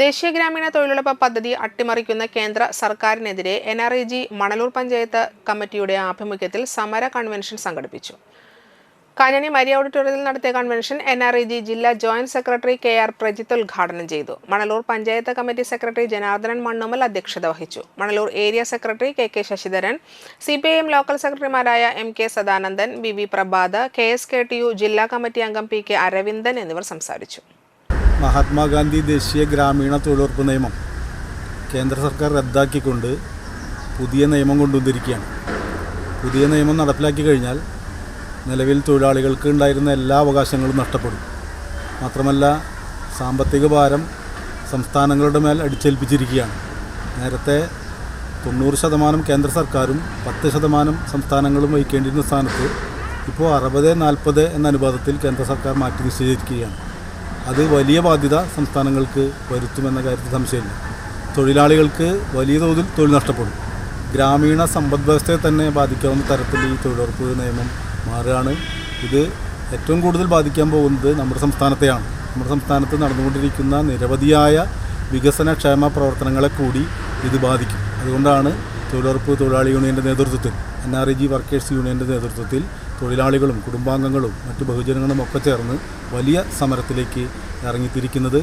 ദേശീയ ഗ്രാമീണ തൊഴിലുറപ്പ് പദ്ധതി അട്ടിമറിക്കുന്ന കേന്ദ്ര സർക്കാരിനെതിരെ N R E G Manalur panchayat കമ്മിറ്റിയുടെ ആഭിമുഖ്യത്തിൽ സമര കൺവെൻഷൻ സംഘടിപ്പിച്ചു. കാനനി മരിയ ഓഡിറ്റോറിയത്തിൽ നടത്തിയ convention N R E G ജില്ലാ joint secretary K R Prajith ഉദ്ഘാടനം ചെയ്തു. മണലൂർ പഞ്ചായത്ത് കമ്മിറ്റി സെക്രട്ടറി ജനാർദ്ദനൻ മണ്ണുമൽ അധ്യക്ഷത വഹിച്ചു. Manalur area secretary K K Sasidharan C P I M local സെക്രട്ടറിമാരായ M K Sadanandan V V Prabhath K S K T U ജില്ലാ committee അംഗം P K Aravindan എന്നിവർ സംസാരിച്ചു. മഹാത്മാഗാന്ധി ദേശീയ ഗ്രാമീണ തൊഴിലുറപ്പ് നിയമം കേന്ദ്ര സർക്കാർ റദ്ദാക്കിക്കൊണ്ട് പുതിയ നിയമം കൊണ്ടുവന്നിരിക്കുകയാണ്. പുതിയ നിയമം നടപ്പിലാക്കി കഴിഞ്ഞാൽ നിലവിൽ തൊഴിലാളികൾക്ക് ഉണ്ടായിരുന്ന എല്ലാ അവകാശങ്ങളും നഷ്ടപ്പെടും. മാത്രമല്ല സാമ്പത്തിക ഭാരം സംസ്ഥാനങ്ങളുടെ മേൽ അടിച്ചേൽപ്പിച്ചിരിക്കുകയാണ്. നേരത്തെ തൊണ്ണൂറ് ശതമാനം കേന്ദ്ര സർക്കാരും പത്ത് ശതമാനം സംസ്ഥാനങ്ങളും വഹിക്കേണ്ടിയിരുന്ന സ്ഥാനത്ത് ഇപ്പോൾ അറുപത് നാൽപ്പത് എന്ന അനുപാതത്തിൽ കേന്ദ്ര സർക്കാർ മാറ്റി നിശ്ചയിച്ചിരിക്കുകയാണ്. അത് വലിയ ബാധ്യത സംസ്ഥാനങ്ങൾക്ക് വരുത്തുമെന്ന കാര്യത്തിൽ സംശയമില്ല. തൊഴിലാളികൾക്ക് വലിയ തോതിൽ തൊഴിൽ നഷ്ടപ്പെടും. ഗ്രാമീണ സമ്പദ് വ്യവസ്ഥയെ തന്നെ ബാധിക്കാവുന്ന തരത്തിൽ ഈ തൊഴിലുറപ്പ് നിയമം മാറുകയാണ്. ഇത് ഏറ്റവും കൂടുതൽ ബാധിക്കാൻ പോകുന്നത് നമ്മുടെ സംസ്ഥാനത്തെയാണ്. നമ്മുടെ സംസ്ഥാനത്ത് നടന്നുകൊണ്ടിരിക്കുന്ന നിരവധിയായ വികസന ക്ഷേമ പ്രവർത്തനങ്ങളെ കൂടി ഇത് ബാധിക്കും. അതുകൊണ്ടാണ് തൊഴിലുറപ്പ് തൊഴിലാളി യൂണിയന്റെ നേതൃത്വത്തിൽ N R E G workers യൂണിയന്റെ നേതൃത്വത്തിൽ തൊഴിലാളികളും കുടുംബാംഗങ്ങളും മറ്റു ബഹുജനങ്ങളും ഒക്കെ ചേർന്ന് വലിയ സമരത്തിലേക്ക് ഇറങ്ങിത്തിരിക്കുന്നത്